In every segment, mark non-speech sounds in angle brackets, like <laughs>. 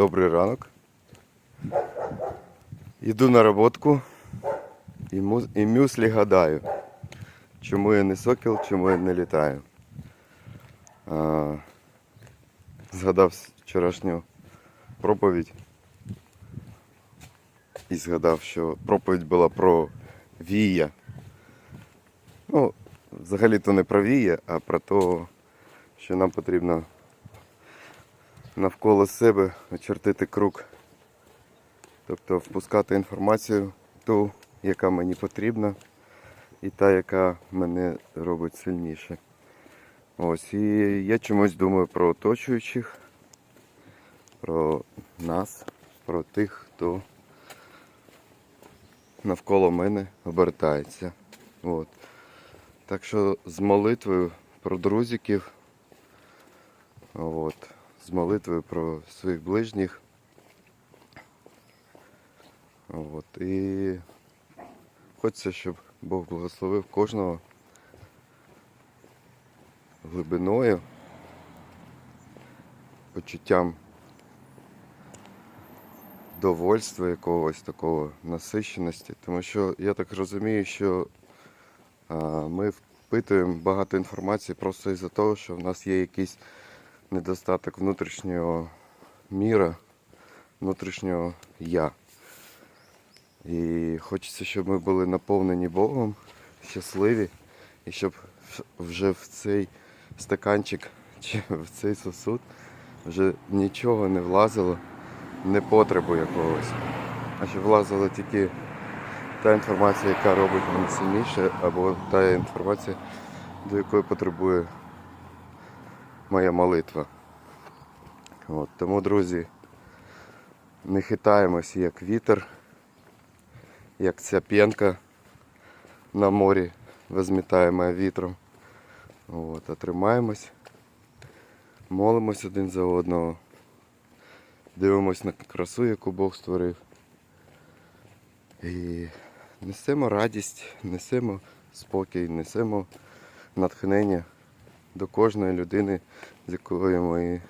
Добрий ранок. Іду на роботку і, му- і мюслі гадаю, чому я не сокіл, чому я не літаю. А, згадав вчорашню проповідь і згадав, що проповідь була про вія. Ну, взагалі-то не про вія, а про те, що нам потрібно навколо себе очертити круг. Тобто впускати інформацію ту, яка мені потрібна, і та, яка мене робить сильніше. Ось, і я чомусь думаю про оточуючих, про нас, про тих, хто навколо мене обертається. От. Так що з молитвою про друзиків, от, з молитвою про своїх ближніх. От, і хочеться, щоб Бог благословив кожного глибиною, почуттям довольства якогось такого насищеності. Тому що я так розумію, що ми впитуємо багато інформації просто із-за того, що в нас є якийсь недостаток внутрішнього міра, внутрішнього я. І хочеться, щоб ми були наповнені Богом, щасливі, і щоб вже в цей стаканчик чи в цей сосуд вже нічого не влазило, не потребу якогось. А щоб влазила тільки та інформація, яка робить мене сильніше, або та інформація, до якої потребує моя молитва. От, тому, друзі, не хитаємось як вітер, як ця п'янка на морі визмітаємо вітром. От, а тримаємось, молимось один за одного, дивимось на красу, яку Бог створив. І несемо радість, несемо спокій, несемо натхнення до кожної людини, з якою ми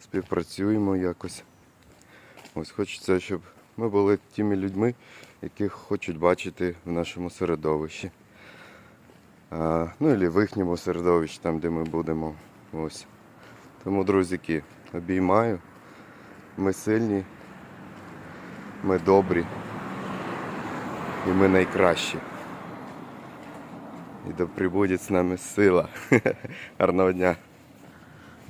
співпрацюємо якось. Ось хочеться, щоб ми були тими людьми, яких хочуть бачити в нашому середовищі. А, ну і в їхньому середовищі, там, де ми будемо. Ось. Тому, друзіки, обіймаю. Ми сильні, ми добрі. І ми найкращі. І да прибудет з нами сила. <laughs> Гарного дня.